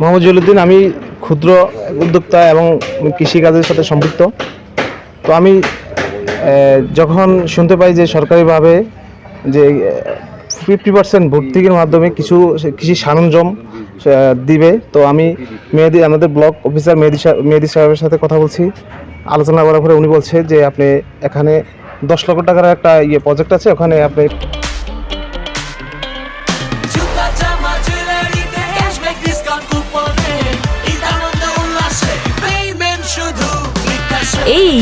মোহাম্মদ জলিউদ্দিন আমি ক্ষুদ্র উদ্যোক্তা এবং কৃষিকাজের সাথে সম্পৃক্ত। তো আমি যখন শুনতে পাই যে সরকারিভাবে যে, ফিফটি পার্সেন্ট ভর্তুকির মাধ্যমে কিছু কৃষি সরঞ্জাম দিবে, তো আমি মেহেদি, আমাদের ব্লক অফিসার মেহেদি মেহেদি সাহেবের সাথে কথা বলছি। আলোচনা করার পরে উনি বলছে যে, আপনি এখানে দশ লক্ষ টাকার একটা ইয়ে প্রজেক্ট আছে, ওখানে আপনি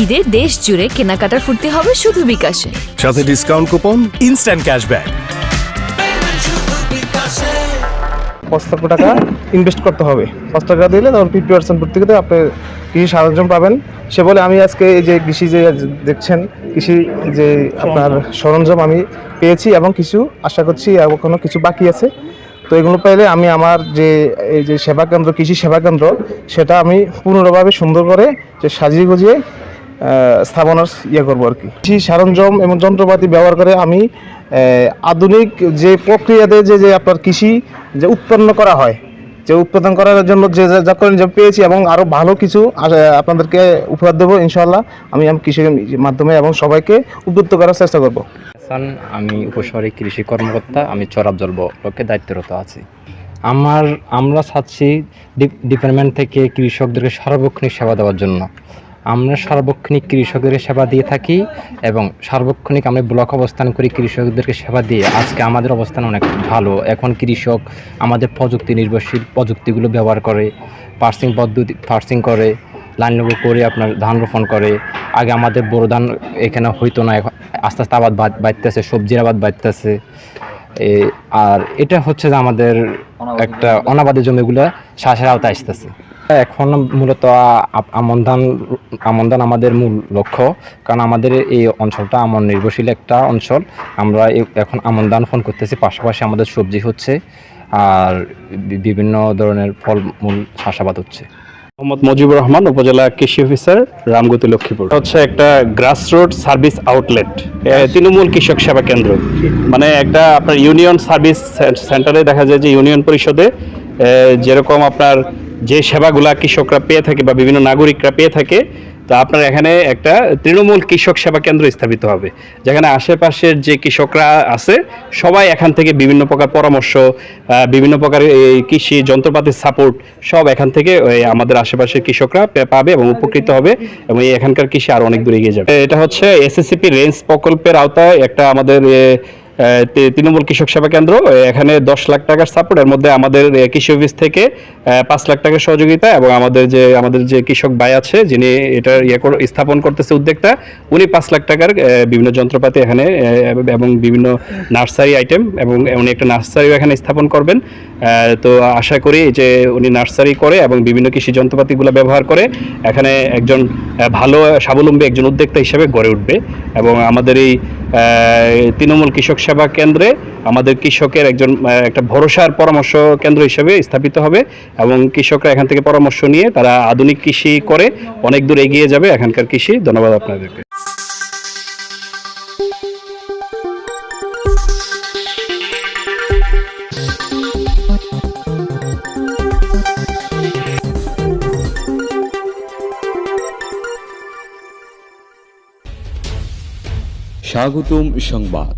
ঈদে দেশ জুড়ে কেনাকাটার ফুর্তি হবে শুধু বিকাশে। সাথে ডিসকাউন্ট কুপন ইনস্ট্যান্ট ক্যাশব্যাক পাঁচ লক্ষ টাকা ইনভেস্ট করতে হবে। পাঁচ টাকা দিলে তখন ফিফটি পার্সেন্ট প্রত্যেকে আপনি কৃষি সরঞ্জাম পাবেন। সে বলে আমি আজকে এই যে কৃষি যে দেখছেন কৃষি যে আপনার সরঞ্জাম আমি পেয়েছি এবং কিছু আশা করছি এখনও কিছু বাকি আছে। তো এগুলো পেলে আমি আমার যে এই যে সেবা কেন্দ্র কৃষি সেবা কেন্দ্র সেটা আমি পুনরাভাবে সুন্দর করে যে সাজিয়ে গুজিয়ে স্থাপনার ইয়ে করব আর কি। কৃষি সরঞ্জাম এবং যন্ত্রপাতি ব্যবহার করে আমি আধুনিক যে প্রক্রিয়াতে যে যে আপনার কৃষি যে উৎপন্ন করা হয়, যে উৎপাদন করার জন্য যে, যা- করেন যা পেয়েছি এবং আরও ভালো কিছু আপনাদেরকে উপহার দেবো ইনশাল্লাহ আমি আমি কৃষির মাধ্যমে এবং সবাইকে উদ্বুদ্ধ করার চেষ্টা করব। আমি উপশহরী কৃষি কর্মকর্তা, আমি চরাবজল ব্লকে দায়িত্বরত আছি। আমার, আমরা চাচ্ছি ডিপার্টমেন্ট থেকে কৃষকদেরকে সার্বক্ষণিক সেবা দেওয়ার জন্য। আমরা সার্বক্ষণিক কৃষকদের সেবা দিয়ে থাকি এবং সার্বক্ষণিক আমরা ব্লক অবস্থান করি কৃষকদেরকে সেবা দিয়ে। আজকে আমাদের অবস্থান অনেক ভালো। এখন কৃষক আমাদের প্রযুক্তি নির্ভরশীল প্রযুক্তিগুলো ব্যবহার করে, পার্সিং পদ্ধতি, পার্সিং করে লাইন লগো করে আপনার ধান রোপণ করে। আগে আমাদের বড় ধান এখানে হইতো না, এখন আস্তে আস্তে আবাদ বাদ- বাড়তেছে, সবজির আবাদ বাড়তেছে। আর এটা হচ্ছে যে আমাদের একটা অনাবাদী জমিগুলো শ্বাসের আওতায় আসতেছে। এখন মূলত আমন ধান আমন ধান আমাদের মূল লক্ষ্য। কারণ আমাদের এই অঞ্চলটা আমন নির্ভরশীল একটা অঞ্চল। আমরা এখন আমন ধান ফোন করতেছি, পাশাপাশি আমাদের সবজি হচ্ছে, আর বিভিন্ন ধরনের ফলমূল চাষাবাদ হচ্ছে। মোহাম্মদ মুজিবুর রহমান, উপজেলা কৃষি অফিসার, রামগতি লক্ষ্মীপুর। হচ্ছে একটা গ্রাসরুট সার্ভিস আউটলেট তৃণমূল কৃষক সেবা কেন্দ্র। মানে একটা আপনার ইউনিয়ন সার্ভিস সেন্টারে দেখা যায় যে ইউনিয়ন পরিষদে যেরকম আপনার যে সেবাগুলা কৃষকরা পেয়ে থাকে বা বিভিন্ন নাগরিকরা পেয়ে থাকে, তা আপনার এখানে একটা তৃণমূল কৃষক সেবা কেন্দ্র স্থাপিত হবে। যেখানে আশেপাশের যে কৃষকরা আছে, সবাই এখান থেকে বিভিন্ন প্রকার পরামর্শ বিভিন্ন প্রকার এই কৃষি যন্ত্রপাতির সাপোর্ট, সব এখান থেকে আমাদের আশেপাশের কৃষকরা পাবে এবং উপকৃত হবে এবং এখানকার কৃষি আরও অনেক দূরে এগিয়ে যাবে। এটা হচ্ছে এসএসসিপি রেঞ্জ প্রকল্পের আওতায় একটা আমাদের তৃণমূল কৃষক সেবা কেন্দ্র, এখানে দশ লাখ টাকার সাপোর্ট এর মধ্যে আমাদের কৃষি অফিস থেকে পাঁচ লাখ টাকার সহযোগিতা এবং আমাদের যে আমাদের যে কৃষক ভাই আছে, যিনি এটা ইয়ে স্থাপন করতেছে উদ্যোক্তা, উনি পাঁচ লাখ টাকার বিভিন্ন যন্ত্রপাতি এখানে এবং বিভিন্ন নার্সারি আইটেম এবং উনি একটা নার্সারিও এখানে স্থাপন করবেন। তো আশা করি যে উনি নার্সারি করে এবং বিভিন্ন কৃষি যন্ত্রপাতিগুলো ব্যবহার করে, এখানে একজন ভালো, স্বাবলম্বী একজন উদ্যোক্তা হিসেবে গড়ে উঠবে এবং আমাদের এই তৃণমূল কৃষক সেবা কেন্দ্রে আমাদের কৃষকের একজন একটা ভরসার পরামর্শ কেন্দ্র হিসেবে স্থাপিত হবে এবং কৃষকরা এখান থেকে পরামর্শ নিয়ে তারা আধুনিক কৃষি করে অনেক দূর এগিয়ে যাবে এখানকার কৃষি। ধন্যবাদ আপনাদেরকে। স্বাগতম সংবাদ।